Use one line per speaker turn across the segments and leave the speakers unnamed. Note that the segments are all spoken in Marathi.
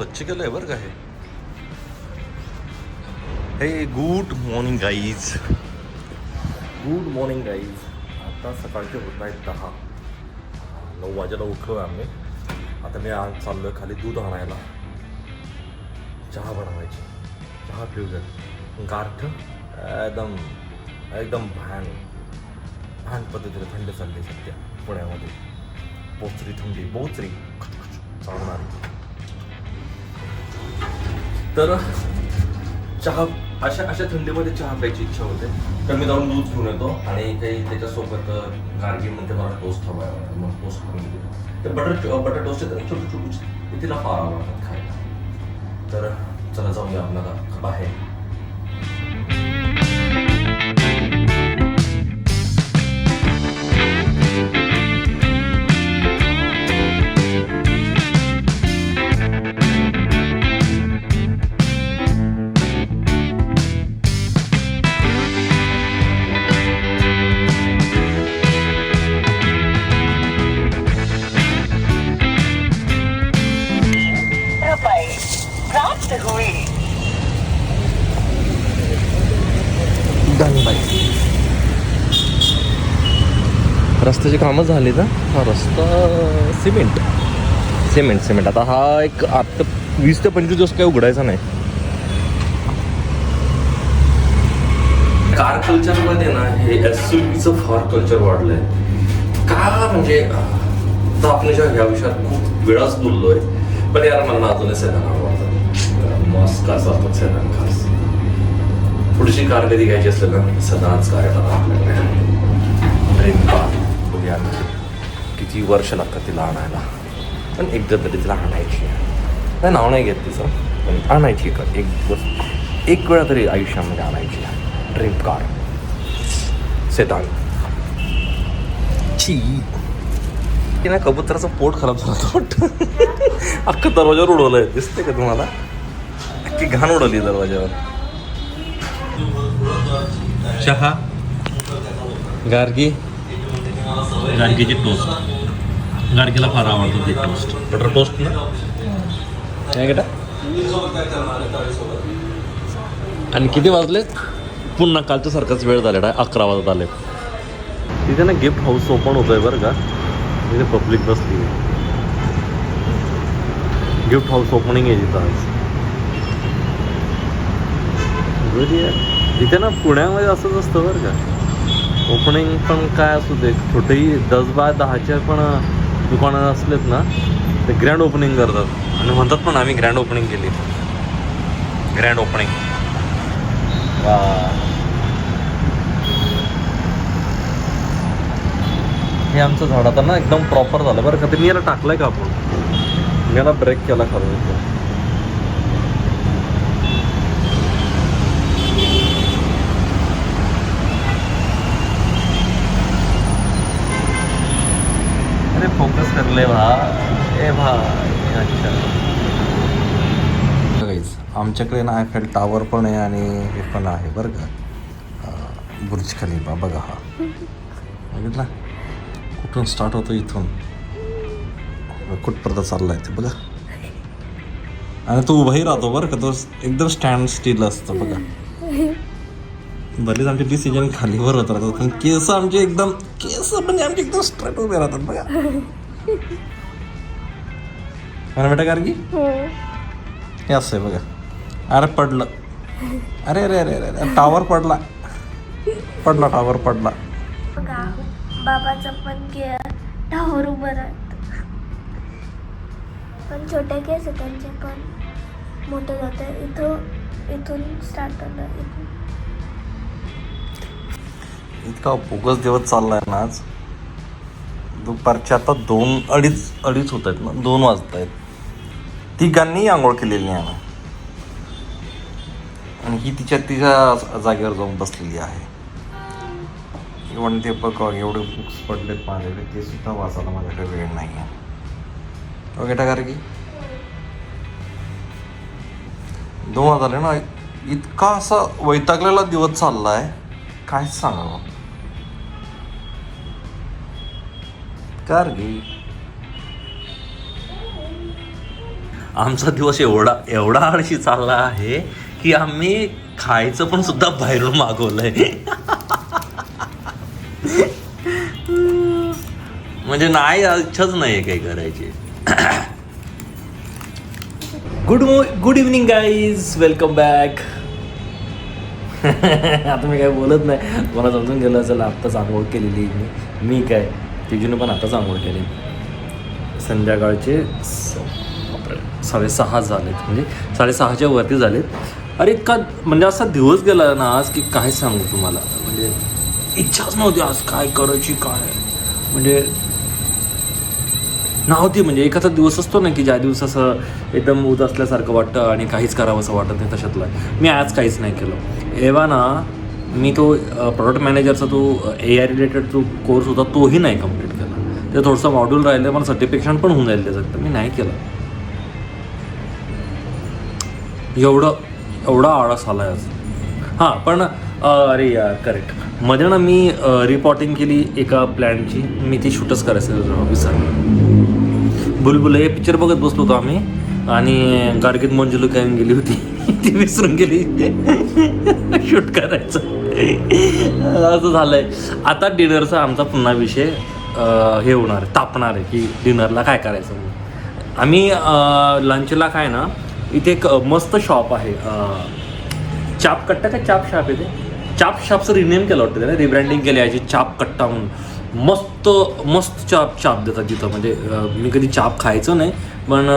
स्वच्छ केलंय बरं का हे? हे good morning guys good morning guys आता सकाळचे होत आहेत दहा. नऊ वाजेला उठलो आम्ही. आता मी आज चाललोय खाली दूध आणायला. चहा बनवायची. चहा पिऊया गारठ एकदम एकदम भान भान पद्धतीने थंड चालली सध्या पुण्यामध्ये. बोचरी थंडी बोचरी चालणारी तर चहा अशा अशा थंडीमध्ये चहा प्यायची इच्छा होते. तर मी जाऊन दूध घेऊन येतो आणि काही त्याच्यासोबत गार्गी म्हणते मला टोस्ट हवा आहे मग टोस्ट करून देतो ते बटर बटर टोस्ट येतं छोटे छोटे तिला फार आवडतात खायला. तर चला जाऊया आपल्याला बाहेर. रस्त्याची कामं झाली ना? हा रस्ता सिमेंट. Cement cement. आता हा एक आत्ता वीस ते पंचवीस दिवस काही उघडायचा नाही. कार कल्चरमध्ये ना हे एस फार कल्चर वाढलंय. का म्हणजे आता आपण ज्या ह्या विषयात खूप वेळाच बोललोय पण यार मला ना अजूनही सेदान आवडतात असतात सेदान खास पुढची कार कधी घ्यायची असेल ना सदाच कार येतात आपल्याकडे. यार किती वर्ष लागतात तिला आणायला. पण एकदा तरी तिला आणायची आहे. नाही नाव नाही घेत तिचं पण आणायची का? एक दिवस एक वेळा तरी आयुष्यामध्ये आणायची ड्रीम कार सेदान ची की ना कबुतराचं पोट खराब झालं वाटतं. अख्खं दरवाजावर उडवलंय. दिसते का तुम्हाला? अख्खी घाण उडवली दरवाजावर. चहा. गार्गी. गार्गीची टोस्ट गार्गीला फार आवडतं ते टोस्ट बटर टोस्ट ना? काय बेटा? आणि किती वाजले पुन्हा कालच्या सारखाच वेळ झालेला आहे अकरा वाजत आले. तिथे ना गिफ्ट हाऊस ओपन होतोय बरं का? तिथे पब्लिक बसली गिफ्ट हाऊस ओपनिंग आहे तिथं आज. इथे ना पुण्यामध्ये असंच असतं बरं का? ओपनिंग पण काय असू दे छोटेही दस बाय दहाच्या पण दुकानं असलेत ना ते ग्रँड ओपनिंग करतात. आणि म्हणतात पण आम्ही ग्रँड ओपनिंग केली. ग्रँड ओपनिंग हे आमचं झाड आता ना एकदम प्रॉपर झालं. बरं का ते मी याला टाकलंय का आपण? मी याला ब्रेक केला खालून इथे. अरे कर ले भा ए भा अच्छा। आमच्याकडे ना आयफेल टावर पण आहे आणि हे पण आहे बरं का. बुर्ज खलिफा बघा हा. बघितला? कुठून स्टार्ट होतो इथून? कुठपर्यंत चाललाय ते बघा. आणि तो उभाही राहतो बरं का तो एकदम स्टँड स्टील असतं बघा. बरेच आमचे डिसिजन खालीवर होत राहतात पण केस आमचे एकदम केस म्हणजे आमचे एकदम स्ट्रेट उभे राहतात बघा. बेटा कारगी हे असं आहे बघा अरे पडलं अरे अरे अरे अरे टावर पडला पडला टावर पडला
बाबाचं पण के टावर उभं राहत पण छोटे केस आहे त्यांचे पण मोठे जाते इथं इथून स्टार्ट होतं इथून
इतका बोगस दिवस चाललाय ना आज दुपारचे आता दोन अडीच अडीच होत आहेत ना दोन वाजत आहेत तिघांनी आंघोळ केलेली नाही आम्ही. आणि ही तिच्या तिच्या जागेवर जाऊन बसलेली आहे. इव्हन ते बघ एवढे बुक्स पडलेत माझ्याकडे ते सुद्धा वाचायला माझ्याकडे वेळ नाही आहे. ओके टाकार की? दोन हजार ना इतका असा वैतागलेला दिवस चालला आहे कायच सांगावं? कार की? आमचा दिवस एवढा एवढा आळशी चालला आहे की आम्ही खायचं पण सुद्धा बाहेरून मागवलंय. म्हणजे नाही इच्छाच नाही काही करायची. Good good evening guys welcome back आता मी काय बोलत नाही. मला समजून गेलं असेल आत्ताच आंघोळ केलेली मी. मी काय? तिजूने पण आत्ताच आंघोळ केली. संध्याकाळचे स- साडेसहा झालेत म्हणजे साडेसहाच्या वरती झालेत. अरे इतका म्हणजे असा दिवस गेला ना आज की काय सांगू तुम्हाला? म्हणजे इच्छाच नव्हती आज काय करायची काय? म्हणजे नव्हती म्हणजे एखादा दिवस असतो ना की ज्या दिवस असं एकदम उद असल्यासारखं वाटतं आणि काहीच करावं असं वाटत नाही तशातला. मी आज काहीच नाही केलं. एव्हा ना मी तो प्रॉडक्ट मॅनेजरचा तो ए आय रिलेटेड जो कोर्स होता तोही नाही कंप्लीट केला. ते थोडंसं मॉड्यूल राहिलं पण सर्टिफिकेशन पण होऊन जाईल त्याचं. तर मी नाही केलं. एवढं एवढा आळस आला आज. हां पण अरे यार करेक्टमध्ये ना मी रिपोर्टिंग केली एका प्लॅनची मी ती शूटच करायचं विसरलो बुलबुल हे पिक्चर बघत बसलो होतो आम्ही. आणि गार्गीत मंजुलू कॅन गेली होती. ती विसरून गेली. शूट करायचं. असं झालंय. आता डिनरचा आमचा पुन्हा विषय हे होणार आहे तापणार आहे की डिनरला काय करायचं आम्ही लंचला काय ना इथे एक मस्त शॉप आहे. चाप कट्टा का चाप शॉप आहे ते? चाप शॉपचं रिनेम केलं वाटतं त्याने रिब्रँडिंग केली आहे चाप कट्टा म्हणून. मस्त मस्त चाप चाप देतात तिथं. म्हणजे मी कधी चाप खायचं नाही पण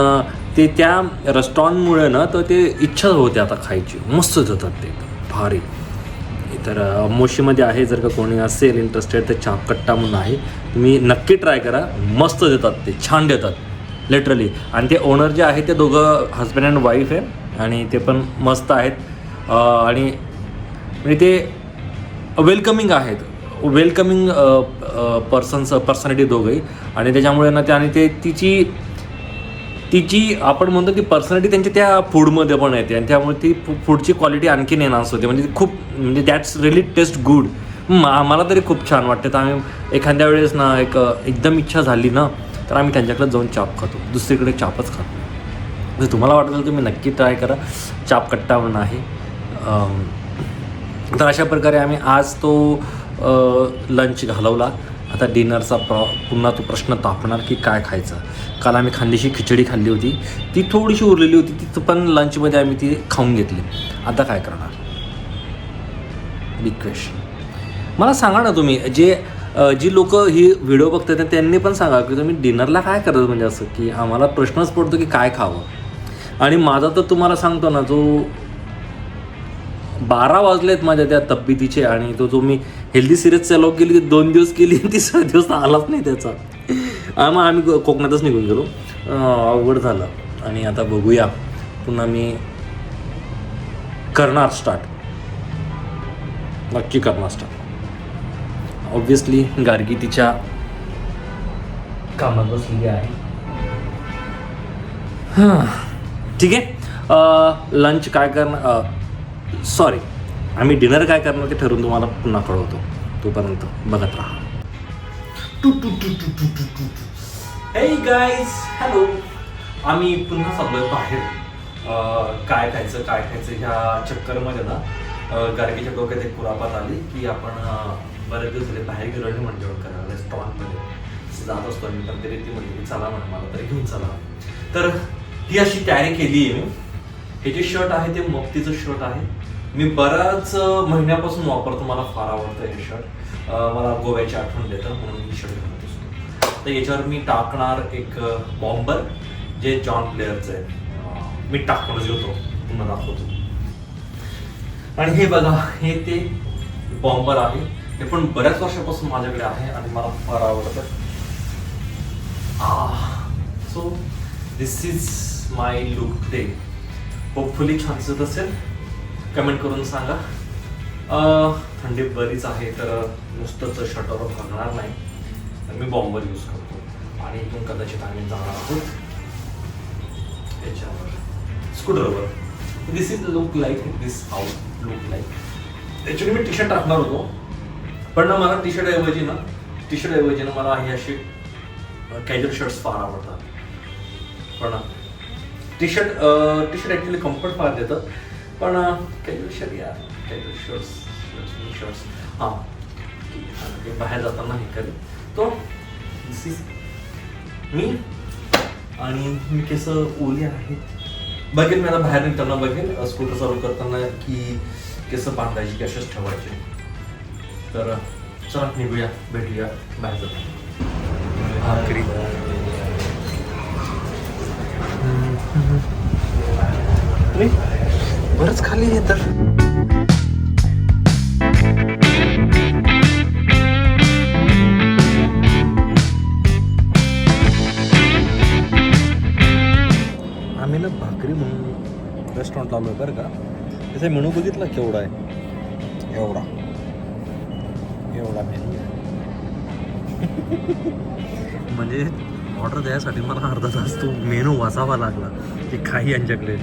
ते त्या रेस्टॉरंटमुळे ना तर ते इच्छा होते आता खायची. मस्त देतात ते. भारी. तर मोशीमध्ये आहे जर का कोणी असेल इंटरेस्टेड तर चाप कट्टा म्हणून आहे. तुम्ही नक्की ट्राय करा. मस्त देतात ते. छान देतात. लिटरली आणि ते ओनर जे आहे ते दोघं हजबंड अँड वाईफ आहे आणि ते पण मस्त आहेत. आणि म्हणजे ते वेलकमिंग आहेत. वेलकमिंग पर्सन्स पर्सनॅलिटी दोघंही. आणि त्याच्यामुळे ना ते आणि ते तिची तिची आपण म्हणतो ती पर्सनॅलिटी त्यांच्या त्या फूडमध्ये पण येते. आणि त्यामुळे ती फूडची क्वालिटी आणखीन एनहान्स होते. म्हणजे ती खूप म्हणजे दॅट्स रिली टेस्ट गुड मला तरी खूप छान वाटते. तर आम्ही एखाद्या वेळेस ना एक एकदम इच्छा झाली ना तर आम्ही त्यांच्याकडे जाऊन चाप खातो. दुसरीकडे चापच खातो जर म्हणजे तुम्हाला वाटत असेल तुम्ही नक्की ट्राय करा. चाप कट्टा म्हणून आहे तर अशा प्रकारे आम्ही आज तो लंच घालवला. आता डिनरचा प्र पुन्हा तो प्रश्न तापणार की काय खायचं. काल आम्ही खांदेशी खिचडी खाल्ली होती. ती थोडीशी उरलेली होती. ती पण लंचमध्ये आम्ही ती खाऊन घेतली. आता काय करणार? बिग क्वेश्चन मला सांगा ना तुम्ही जे जी लोक ही व्हिडिओ बघतात ना, त्यांनी पण सांगा की तुम्ही डिनरला काय करत म्हणजे असं की आम्हाला प्रश्नच पडतो की काय खावं? आणि माझा तर तुम्हाला सांगतो ना जो बारा वाजलेत माझ्या त्या तब्येतीचे आणि तो जो मी हेल्दी सिरीज चालव केली ती दोन दिवस केली आणि तिसरा दिवस आलाच नाही त्याचा. मग आम्ही कोकणातच निघून गेलो. अवघड झालं. आणि आता बघूया. पुन्हा मी करणार स्टार्ट नक्की करणार स्टार्ट ऑब्विसली गार्गी तिच्या कामात बसलेली आहे. हां ठीक आहे. लंच काय करणार सॉरी आम्ही डिनर काय करणार ते ठरवून तुम्हाला पुन्हा कळवतो. तोपर्यंत बघत राहा. हे गाईज हॅलो आम्ही पुन्हा चाललोय बाहेर. अं, काय खायचं काय खायचं ह्या चक्करमध्ये ना गार्गीच्या डोक्यात एक कुरापात आली की आपण बरेच दिवस झाले बाहेर गेलो आणि म्हणजे करायला रेस्टॉरंटमध्ये जात असतो आम्ही पण तरी ती म्हणते चला म्हणा मला तरी घेऊन चला. तर ती अशी तयारी केली आहे मी. हे जे शर्ट आहे ते मप्तीचं शर्ट आहे. मी बऱ्याच महिन्यापासून वापरतो मला फार आवडतं हे शर्ट मला गोव्याची आठवण देतं म्हणून मी शर्ट घालत असतो. तर याच्यावर मी टाकणार एक बॉम्बर जे जॉन प्लेअरचं आहे. मी टाकूनच घेतो पुन्हा दाखवतो. आणि हे बघा हे ते बॉम्बर आहे. हे पण बऱ्याच वर्षापासून माझ्याकडे आहे आणि मला फार आवडतं. So this is my look day hopefully छान दिसत असेल. कमेंट करून सांगा. Ah, थंडी बरीच आहे तर नुसतंच शटर भागणार नाही. तर मी बॉम्बर यूज करतो. आणि इथून कदाचित आम्ही जाणार आहोत. याच्यावर. स्कूटरवर this is look like this how look like actually me T shirt टाकणार होतो. पण ना मला टी शर्ट ऐवजी ना टी शर्ट ऐवजी ना मला हे असे कॅज्युअल शर्ट्स फार आवडतात. पण T shirt T shirt actually comfort फार देतं पण कॅज्युअल शर्ट या कॅज्युअल शर्ट्स शर्ट्स हां. ते बाहेर जाताना हे करेल तो मी आणि मी केस ओली आहेत बघेन मला बाहेर निघताना बघेन स्कूटर चालू करताना की केस बांधायची की असेच ठेवायचे. तर चला निघूया भेटूया बाहेर भाकरी. आखरी बरंच खाली आहे तर. आम्ही ना भाकरी म्हणून रेस्टॉरंट आलो आहे बरं का. त्याचा मेनू बघितला केवढा आहे? एवढा. एवढा मेनू म्हणजे ऑर्डर द्यायसाठी मला अर्धा तास तो मेनू वाचावा लागला की काही यांच्याकडे.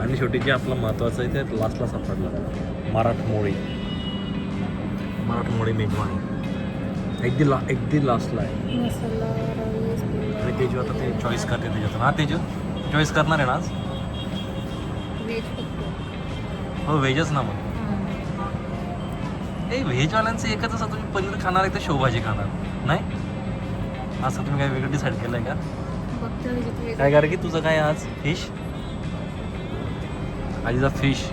आणि शेवटी जे आपलं महत्त्वाचं आहे ते लास्टला सापडलं. मराठमोळी. मराठमोळी मेजवानी. अगदी ला अगदी लास्टला आहे. आणि तेजू आता ते चॉईस करते त्याच्यातून. हा तेजू? चॉईस करणार आहे ना आज? हो व्हेजच ना मग. ए व्हेजवाल्यांचं एकच असं तुम्ही पनीर खाणार आहे तर शेवभाजी खाणार नाही? असं तुम्ही काय वेगळं डिसाईड केलं आहे का काय करा की तुझं काय आज? फिश आजीचा फिश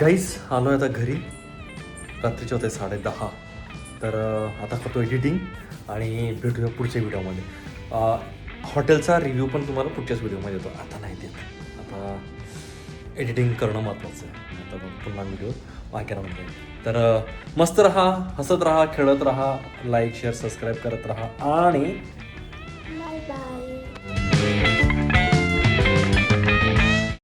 गाईस आलो आहे आता घरी. रात्रीचे होते साडे दहा. तर आता करतो एडिटिंग आणि भेटूया पुढच्या व्हिडिओमध्ये. हॉटेलचा रिव्ह्यू पण तुम्हाला पुढच्याच व्हिडिओमध्ये येतो. आता नाही देत. आता एडिटिंग करणं महत्त्वाचं आहे. आता पुन्हा व्हिडिओ वाक्यामध्ये तर मस्त रहा हसत रहा खेळत रहा लाईक शेअर सबस्क्राईब करत रहा आणि